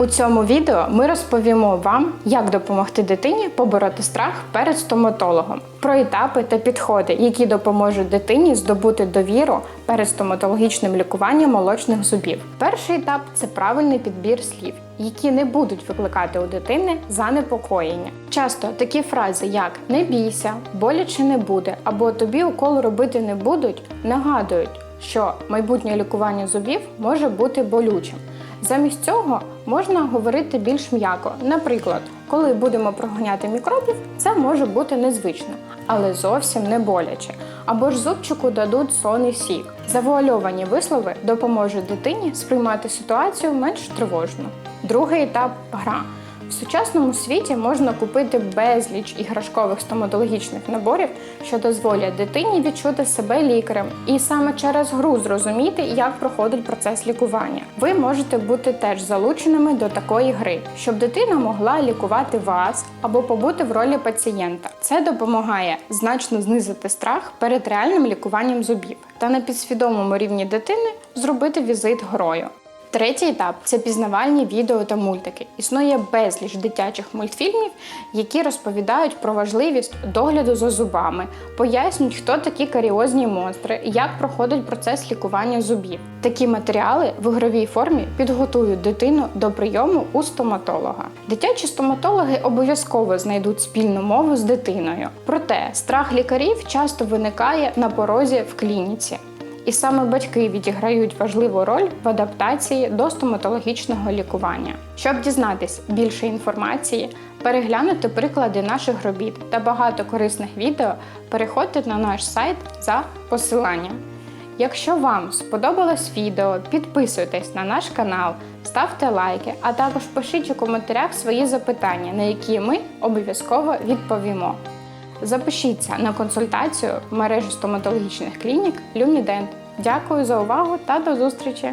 У цьому відео ми розповімо вам, як допомогти дитині побороти страх перед стоматологом, про етапи та підходи, які допоможуть дитині здобути довіру перед стоматологічним лікуванням молочних зубів. Перший етап це правильний підбір слів, які не будуть викликати у дитини занепокоєння. Часто такі фрази, як не бійся, боляче не буде або тобі укол робити не будуть, нагадують, що майбутнє лікування зубів може бути болючим. Замість цього можна говорити більш м'яко. Наприклад, коли будемо проганяти мікробів, це може бути незвично, але зовсім не боляче. Або ж зубчику дадуть сонний сік. Завуальовані вислови допоможуть дитині сприймати ситуацію менш тривожно. Другий етап гра. В сучасному світі можна купити безліч іграшкових стоматологічних наборів, що дозволять дитині відчути себе лікарем, і саме через гру зрозуміти, як проходить процес лікування. Ви можете бути теж залученими до такої гри, щоб дитина могла лікувати вас або побути в ролі пацієнта. Це допомагає значно знизити страх перед реальним лікуванням зубів та на підсвідомому рівні дитини зробити візит грою. Третій етап це пізнавальні відео та мультики. Існує безліч дитячих мультфільмів, які розповідають про важливість догляду за зубами, пояснюють, хто такі каріозні монстри як проходить процес лікування зубів. Такі матеріали в ігровій формі підготують дитину до прийому у стоматолога. Дитячі стоматологи обов'язково знайдуть спільну мову з дитиною. Проте страх лікарів часто виникає на порозі в клініці. І саме батьки відіграють важливу роль в адаптації до стоматологічного лікування. Щоб дізнатись більше інформації, переглянути приклади наших робіт та багато корисних відео, переходьте на наш сайт за посиланням. Якщо вам сподобалось відео, підписуйтесь на наш канал, ставте лайки, а також пишіть у коментарях свої запитання, на які ми обов'язково відповімо. Запишіться на консультацію в мережі стоматологічних клінік Люмідент. Дякую за увагу та до зустрічі!